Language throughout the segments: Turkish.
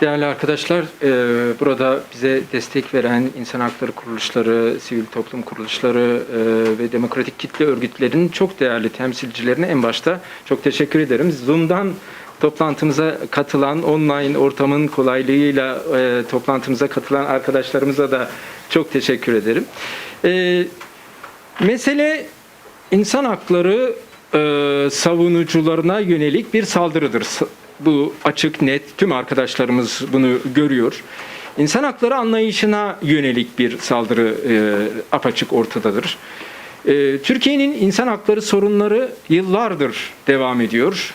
Değerli arkadaşlar, e, burada bize destek veren insan hakları kuruluşları, sivil toplum kuruluşları e, ve demokratik kitle örgütlerinin çok değerli temsilcilerine en başta çok teşekkür ederim. Zoom'dan toplantımıza katılan, online ortamın kolaylığıyla e, toplantımıza katılan arkadaşlarımıza da çok teşekkür ederim. Mesele insan hakları savunucularına yönelik bir saldırıdır. Bu açık, net, tüm arkadaşlarımız bunu görüyor. İnsan hakları anlayışına yönelik bir saldırı e, apaçık ortadadır. E, Türkiye'nin insan hakları sorunları yıllardır devam ediyor.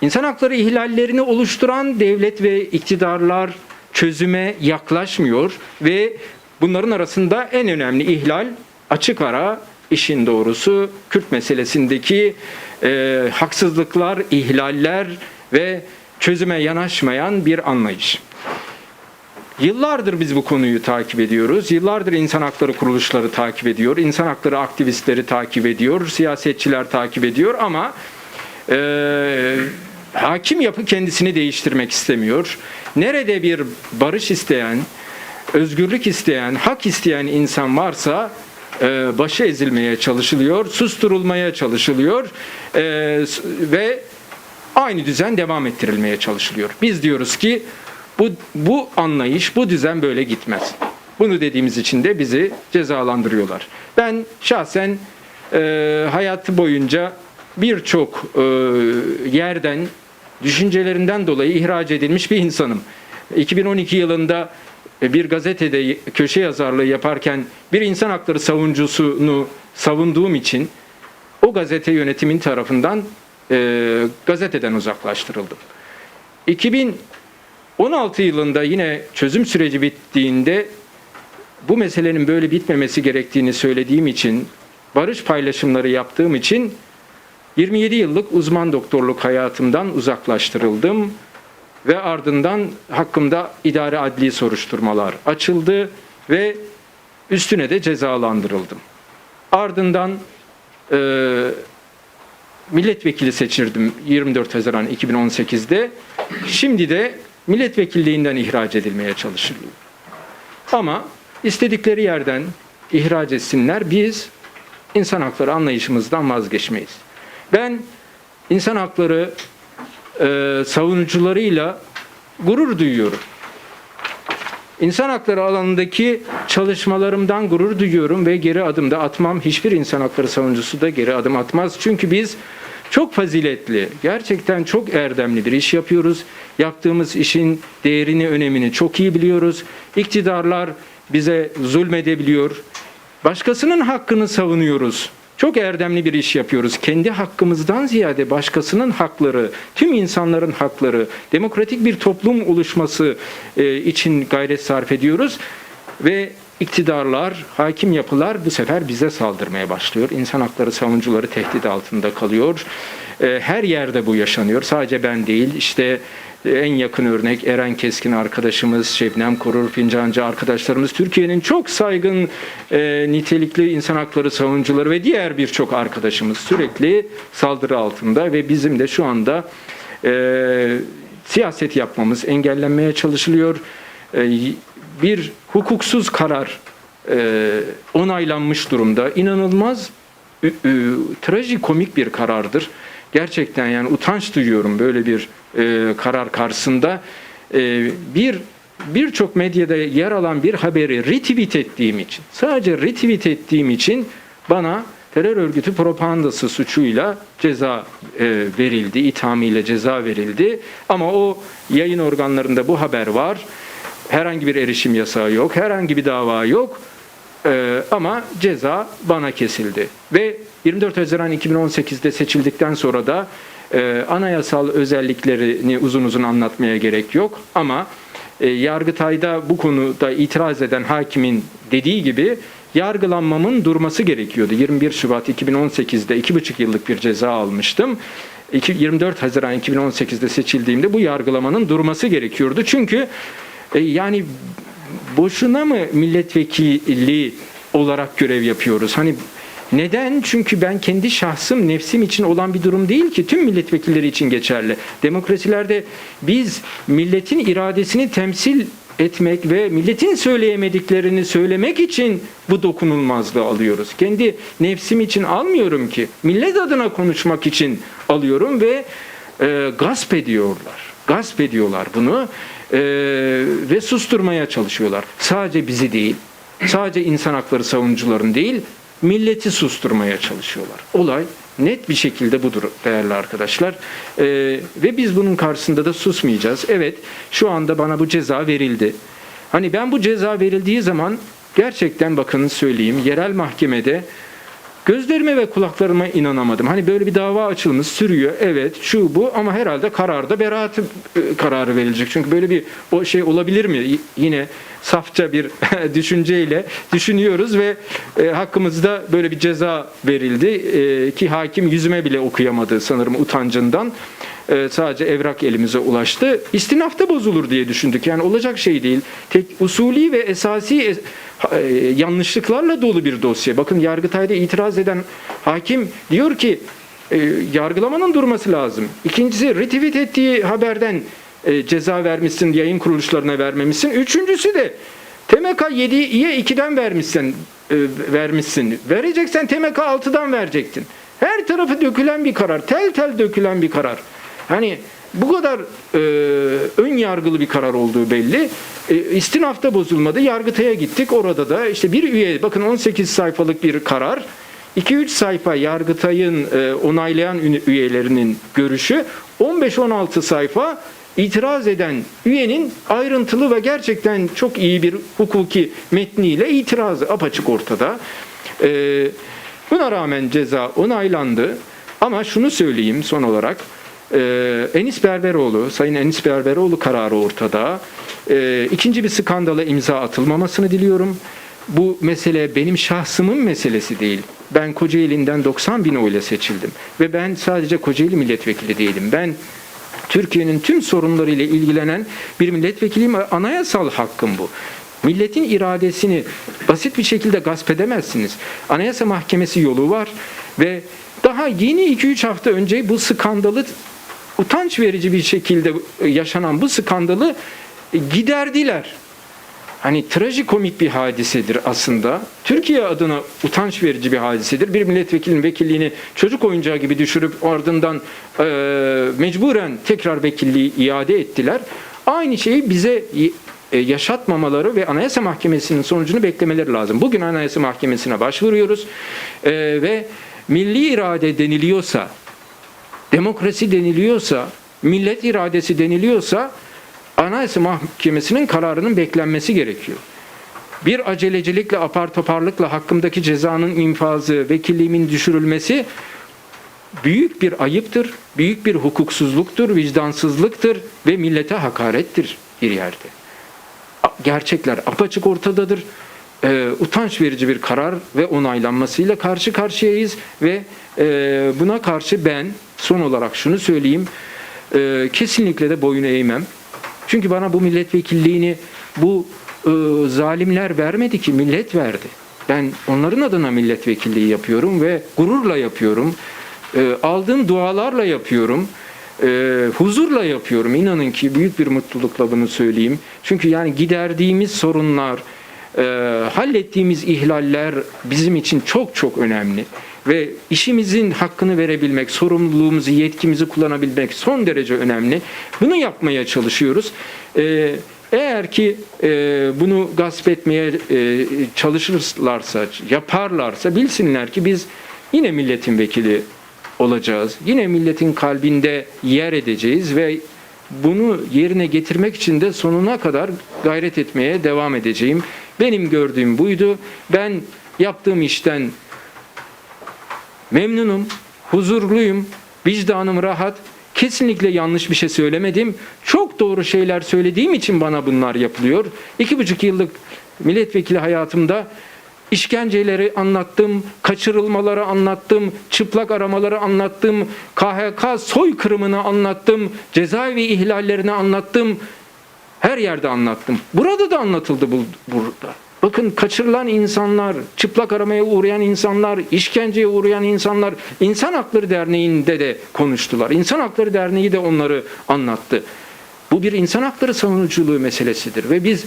İnsan hakları ihlallerini oluşturan devlet ve iktidarlar çözüme yaklaşmıyor ve bunların arasında en önemli ihlal açık ara işin doğrusu Kürt meselesindeki e, haksızlıklar, ihlaller ve çözüme yanaşmayan bir anlayış. Yıllardır biz bu konuyu takip ediyoruz. Yıllardır insan hakları kuruluşları takip ediyor. insan hakları aktivistleri takip ediyor. Siyasetçiler takip ediyor ama e, hakim yapı kendisini değiştirmek istemiyor. Nerede bir barış isteyen, özgürlük isteyen, hak isteyen insan varsa e, başı ezilmeye çalışılıyor, susturulmaya çalışılıyor e, ve aynı düzen devam ettirilmeye çalışılıyor. Biz diyoruz ki bu, bu anlayış, bu düzen böyle gitmez. Bunu dediğimiz için de bizi cezalandırıyorlar. Ben şahsen e, hayatı boyunca birçok e, yerden düşüncelerinden dolayı ihraç edilmiş bir insanım. 2012 yılında bir gazetede köşe yazarlığı yaparken bir insan hakları savuncusunu savunduğum için o gazete yönetimin tarafından e, gazeteden uzaklaştırıldım. 2016 yılında yine çözüm süreci bittiğinde bu meselenin böyle bitmemesi gerektiğini söylediğim için, barış paylaşımları yaptığım için 27 yıllık uzman doktorluk hayatımdan uzaklaştırıldım ve ardından hakkımda idare adli soruşturmalar açıldı ve üstüne de cezalandırıldım. Ardından e, milletvekili seçirdim 24 Haziran 2018'de. Şimdi de milletvekilliğinden ihraç edilmeye çalışılıyor. Ama istedikleri yerden ihraç etsinler biz insan hakları anlayışımızdan vazgeçmeyiz. Ben insan hakları e, savunucularıyla gurur duyuyorum. İnsan hakları alanındaki çalışmalarımdan gurur duyuyorum ve geri adım da atmam. Hiçbir insan hakları savunucusu da geri adım atmaz. Çünkü biz çok faziletli, gerçekten çok erdemli bir iş yapıyoruz. Yaptığımız işin değerini, önemini çok iyi biliyoruz. İktidarlar bize zulmedebiliyor. Başkasının hakkını savunuyoruz. Çok erdemli bir iş yapıyoruz. Kendi hakkımızdan ziyade başkasının hakları, tüm insanların hakları, demokratik bir toplum oluşması e, için gayret sarf ediyoruz. Ve iktidarlar, hakim yapılar bu sefer bize saldırmaya başlıyor. İnsan hakları savunucuları tehdit altında kalıyor. E, Her yerde bu yaşanıyor. Sadece ben değil, işte en yakın örnek Eren Keskin arkadaşımız, Şebnem Korur, Fincancı arkadaşlarımız, Türkiye'nin çok saygın e, nitelikli insan hakları savunucuları ve diğer birçok arkadaşımız sürekli saldırı altında ve bizim de şu anda e, siyaset yapmamız engellenmeye çalışılıyor. E, bir hukuksuz karar e, onaylanmış durumda. İnanılmaz ü- ü- trajikomik bir karardır. Gerçekten yani utanç duyuyorum böyle bir e, karar karşısında. E, bir birçok medyada yer alan bir haberi retweet ettiğim için, sadece retweet ettiğim için bana terör örgütü propagandası suçuyla ceza e, verildi, ithamıyla ceza verildi. Ama o yayın organlarında bu haber var. Herhangi bir erişim yasağı yok, herhangi bir dava yok. Ee, ama ceza bana kesildi. Ve 24 Haziran 2018'de seçildikten sonra da e, anayasal özelliklerini uzun uzun anlatmaya gerek yok. Ama e, Yargıtay'da bu konuda itiraz eden hakimin dediği gibi yargılanmamın durması gerekiyordu. 21 Şubat 2018'de 2,5 yıllık bir ceza almıştım. İki- 24 Haziran 2018'de seçildiğimde bu yargılamanın durması gerekiyordu. Çünkü e, yani boşuna mı milletvekili olarak görev yapıyoruz? Hani Neden? Çünkü ben kendi şahsım, nefsim için olan bir durum değil ki tüm milletvekilleri için geçerli. Demokrasilerde biz milletin iradesini temsil etmek ve milletin söyleyemediklerini söylemek için bu dokunulmazlığı alıyoruz. Kendi nefsim için almıyorum ki. Millet adına konuşmak için alıyorum ve e, gasp ediyorlar. Gasp ediyorlar bunu e, ve susturmaya çalışıyorlar. Sadece bizi değil, sadece insan hakları savunucuların değil, milleti susturmaya çalışıyorlar. Olay net bir şekilde budur değerli arkadaşlar. Ee, ve biz bunun karşısında da susmayacağız. Evet şu anda bana bu ceza verildi. Hani ben bu ceza verildiği zaman gerçekten bakın söyleyeyim yerel mahkemede Gözlerime ve kulaklarıma inanamadım. Hani böyle bir dava açılmış sürüyor. Evet şu bu ama herhalde kararda beraat e, kararı verilecek. Çünkü böyle bir o şey olabilir mi? Yine safça bir düşünceyle düşünüyoruz ve e, hakkımızda böyle bir ceza verildi E, ki hakim yüzüme bile okuyamadı sanırım utancından. E, sadece evrak elimize ulaştı. İstinafta bozulur diye düşündük. Yani olacak şey değil. Tek usulü ve esasi es- ha- e, yanlışlıklarla dolu bir dosya. Bakın Yargıtay'da itiraz eden hakim diyor ki e, yargılamanın durması lazım. İkincisi retweet ettiği haberden e, ceza vermişsin, yayın kuruluşlarına vermemişsin. Üçüncüsü de TMK 7'ye 2'den vermişsin, e, vermişsin. Vereceksen TMK 6'dan verecektin. Her tarafı dökülen bir karar, tel tel dökülen bir karar. Hani bu kadar e, ön yargılı bir karar olduğu belli. E, istinafta bozulmadı. Yargıtay'a gittik. Orada da işte bir üye, bakın 18 sayfalık bir karar. 2-3 sayfa Yargıtay'ın e, onaylayan üyelerinin görüşü, 15-16 sayfa itiraz eden üyenin ayrıntılı ve gerçekten çok iyi bir hukuki metniyle itirazı apaçık ortada. E, buna rağmen ceza onaylandı. Ama şunu söyleyeyim son olarak. Ee, Enis Berberoğlu, Sayın Enis Berberoğlu kararı ortada. Ee, ikinci bir skandala imza atılmamasını diliyorum. Bu mesele benim şahsımın meselesi değil. Ben Kocaeli'nden 90 bin oyla seçildim. Ve ben sadece Kocaeli milletvekili değilim. Ben Türkiye'nin tüm sorunlarıyla ilgilenen bir milletvekiliyim. Anayasal hakkım bu. Milletin iradesini basit bir şekilde gasp edemezsiniz. Anayasa Mahkemesi yolu var ve daha yeni 2-3 hafta önce bu skandalı utanç verici bir şekilde yaşanan bu skandalı giderdiler. Hani trajikomik bir hadisedir aslında. Türkiye adına utanç verici bir hadisedir. Bir milletvekilinin vekilliğini çocuk oyuncağı gibi düşürüp ardından e, mecburen tekrar vekilliği iade ettiler. Aynı şeyi bize e, yaşatmamaları ve Anayasa Mahkemesi'nin sonucunu beklemeleri lazım. Bugün Anayasa Mahkemesi'ne başvuruyoruz E, ve milli irade deniliyorsa, demokrasi deniliyorsa, millet iradesi deniliyorsa Anayasa Mahkemesi'nin kararının beklenmesi gerekiyor. Bir acelecilikle, apar toparlıkla hakkımdaki cezanın infazı, vekilliğimin düşürülmesi büyük bir ayıptır, büyük bir hukuksuzluktur, vicdansızlıktır ve millete hakarettir bir yerde. Gerçekler apaçık ortadadır. Ee, utanç verici bir karar ve onaylanmasıyla karşı karşıyayız ve e, buna karşı ben son olarak şunu söyleyeyim, e, kesinlikle de boyun eğmem. Çünkü bana bu milletvekilliğini bu e, zalimler vermedi ki millet verdi. Ben onların adına milletvekilliği yapıyorum ve gururla yapıyorum. E, aldığım dualarla yapıyorum. E, huzurla yapıyorum. İnanın ki büyük bir mutlulukla bunu söyleyeyim. Çünkü yani giderdiğimiz sorunlar, e, hallettiğimiz ihlaller bizim için çok çok önemli. Ve işimizin hakkını verebilmek, sorumluluğumuzu, yetkimizi kullanabilmek son derece önemli. Bunu yapmaya çalışıyoruz. E, eğer ki e, bunu gasp etmeye e, çalışırlarsa, yaparlarsa bilsinler ki biz yine milletin vekili olacağız. Yine milletin kalbinde yer edeceğiz ve bunu yerine getirmek için de sonuna kadar gayret etmeye devam edeceğim. Benim gördüğüm buydu. Ben yaptığım işten memnunum, huzurluyum, vicdanım rahat. Kesinlikle yanlış bir şey söylemedim. Çok doğru şeyler söylediğim için bana bunlar yapılıyor. İki buçuk yıllık milletvekili hayatımda işkenceleri anlattım, kaçırılmaları anlattım, çıplak aramaları anlattım, KHK soykırımını anlattım, cezaevi ihlallerini anlattım. Her yerde anlattım. Burada da anlatıldı bu, burada. Bakın kaçırılan insanlar, çıplak aramaya uğrayan insanlar, işkenceye uğrayan insanlar İnsan Hakları Derneği'nde de konuştular. İnsan Hakları Derneği de onları anlattı. Bu bir insan hakları savunuculuğu meselesidir ve biz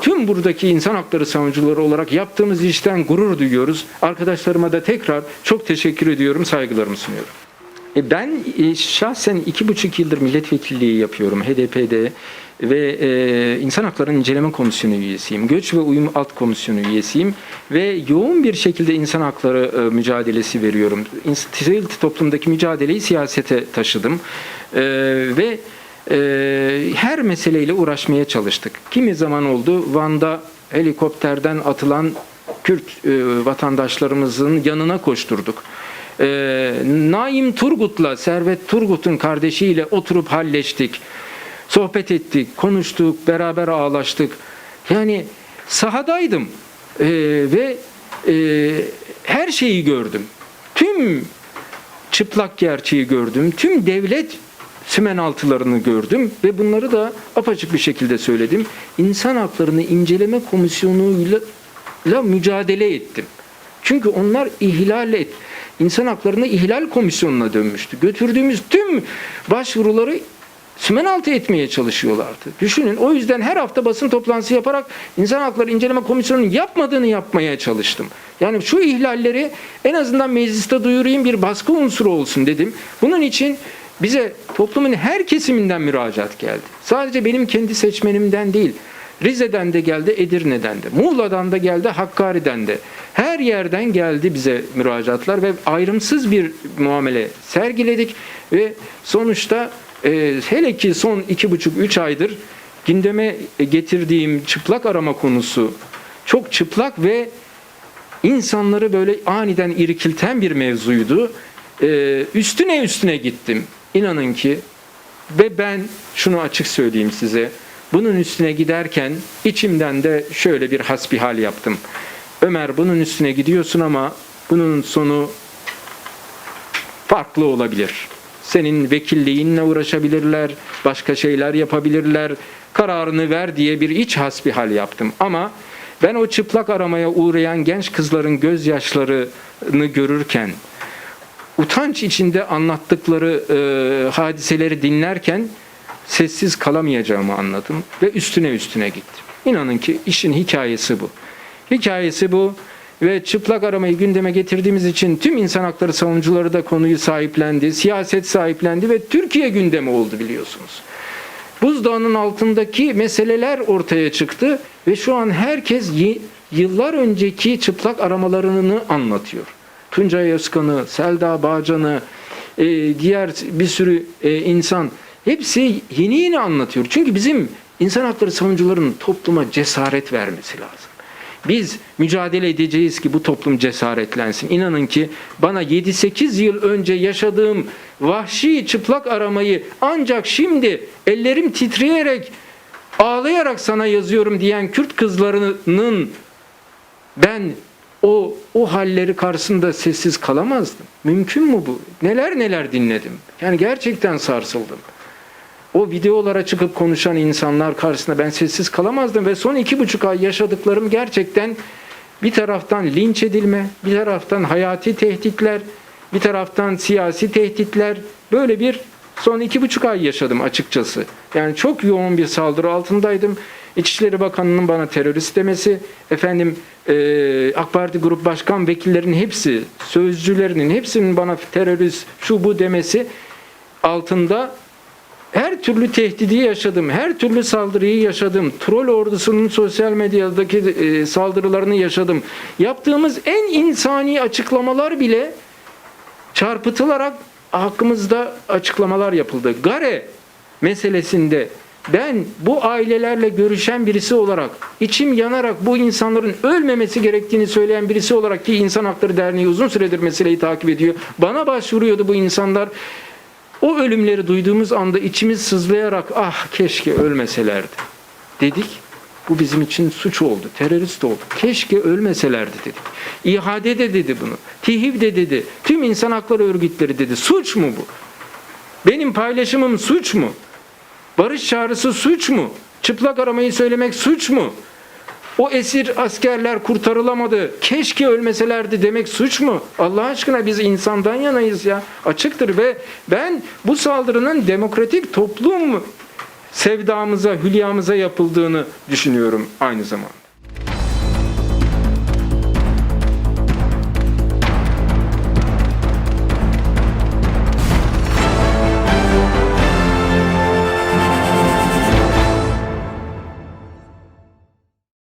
tüm buradaki insan hakları savunucuları olarak yaptığımız işten gurur duyuyoruz. Arkadaşlarıma da tekrar çok teşekkür ediyorum, saygılarımı sunuyorum. E, Ben e, şahsen iki buçuk yıldır milletvekilliği yapıyorum HDP'de ve e, İnsan Hakları İnceleme Komisyonu üyesiyim. Göç ve Uyum Alt Komisyonu üyesiyim ve yoğun bir şekilde insan hakları e, mücadelesi veriyorum. Sivil toplumdaki mücadeleyi siyasete taşıdım E, ve e, her meseleyle uğraşmaya çalıştık. Kimi zaman oldu Van'da helikopterden atılan Kürt e, vatandaşlarımızın yanına koşturduk. E, Naim Turgut'la Servet Turgut'un kardeşiyle oturup halleştik. Sohbet ettik, konuştuk, beraber ağlaştık. Yani sahadaydım E, ve e, her şeyi gördüm. Tüm çıplak gerçeği gördüm. Tüm devlet sümenaltılarını gördüm ve bunları da apaçık bir şekilde söyledim. İnsan Haklarını İnceleme Komisyonu'yla la mücadele ettim. Çünkü onlar ihlal et, insan haklarını ihlal komisyonuna dönmüştü. Götürdüğümüz tüm başvuruları sümenaltı etmeye çalışıyorlardı. Düşünün o yüzden her hafta basın toplantısı yaparak İnsan Hakları İnceleme Komisyonu'nun yapmadığını yapmaya çalıştım. Yani şu ihlalleri en azından mecliste duyurayım bir baskı unsuru olsun dedim. Bunun için bize toplumun her kesiminden müracaat geldi. Sadece benim kendi seçmenimden değil. Rize'den de geldi, Edirne'den de, Muğla'dan da geldi, Hakkari'den de. Her yerden geldi bize müracaatlar ve ayrımsız bir muamele sergiledik ve sonuçta e, hele ki son iki buçuk üç aydır gündeme getirdiğim çıplak arama konusu çok çıplak ve insanları böyle aniden irkilten bir mevzuydu. E, üstüne üstüne gittim. İnanın ki ve ben şunu açık söyleyeyim size. Bunun üstüne giderken içimden de şöyle bir hasbihal yaptım. Ömer bunun üstüne gidiyorsun ama bunun sonu farklı olabilir. Senin vekilliğinle uğraşabilirler, başka şeyler yapabilirler. Kararını ver diye bir iç hasbihal yaptım. Ama ben o çıplak aramaya uğrayan genç kızların gözyaşlarını görürken, utanç içinde anlattıkları e, hadiseleri dinlerken sessiz kalamayacağımı anladım ve üstüne üstüne gittim. İnanın ki işin hikayesi bu. Hikayesi bu ve çıplak aramayı gündeme getirdiğimiz için tüm insan hakları savunucuları da konuyu sahiplendi, siyaset sahiplendi ve Türkiye gündemi oldu biliyorsunuz. Buzdağının altındaki meseleler ortaya çıktı ve şu an herkes yıllar önceki çıplak aramalarını anlatıyor. Tuncay Özkan'ı, Selda Bağcan'ı, e, diğer bir sürü e, insan hepsi yeni yeni anlatıyor. Çünkü bizim insan hakları savunucuların topluma cesaret vermesi lazım. Biz mücadele edeceğiz ki bu toplum cesaretlensin. İnanın ki bana 7-8 yıl önce yaşadığım vahşi çıplak aramayı ancak şimdi ellerim titreyerek ağlayarak sana yazıyorum diyen Kürt kızlarının ben o o halleri karşısında sessiz kalamazdım. Mümkün mü bu? Neler neler dinledim. Yani gerçekten sarsıldım. O videolara çıkıp konuşan insanlar karşısında ben sessiz kalamazdım ve son iki buçuk ay yaşadıklarım gerçekten bir taraftan linç edilme, bir taraftan hayati tehditler, bir taraftan siyasi tehditler böyle bir son iki buçuk ay yaşadım açıkçası. Yani çok yoğun bir saldırı altındaydım. İçişleri Bakanı'nın bana terörist demesi, efendim e, AK Parti Grup Başkan Vekillerinin hepsi, sözcülerinin hepsinin bana terörist şu bu demesi altında her türlü tehdidi yaşadım, her türlü saldırıyı yaşadım. Troll ordusunun sosyal medyadaki e, saldırılarını yaşadım. Yaptığımız en insani açıklamalar bile çarpıtılarak hakkımızda açıklamalar yapıldı. Gare meselesinde ben bu ailelerle görüşen birisi olarak, içim yanarak bu insanların ölmemesi gerektiğini söyleyen birisi olarak ki İnsan Hakları Derneği uzun süredir meseleyi takip ediyor. Bana başvuruyordu bu insanlar. O ölümleri duyduğumuz anda içimiz sızlayarak ah keşke ölmeselerdi dedik. Bu bizim için suç oldu, terörist oldu. Keşke ölmeselerdi dedik. İHA'de de dedi bunu. TİHİV de dedi. Tüm insan hakları örgütleri dedi. Suç mu bu? Benim paylaşımım suç mu? Barış çağrısı suç mu? Çıplak aramayı söylemek suç mu? O esir askerler kurtarılamadı. Keşke ölmeselerdi demek suç mu? Allah aşkına biz insandan yanayız ya. Açıktır ve ben bu saldırının demokratik toplum sevdamıza, hülyamıza yapıldığını düşünüyorum aynı zamanda.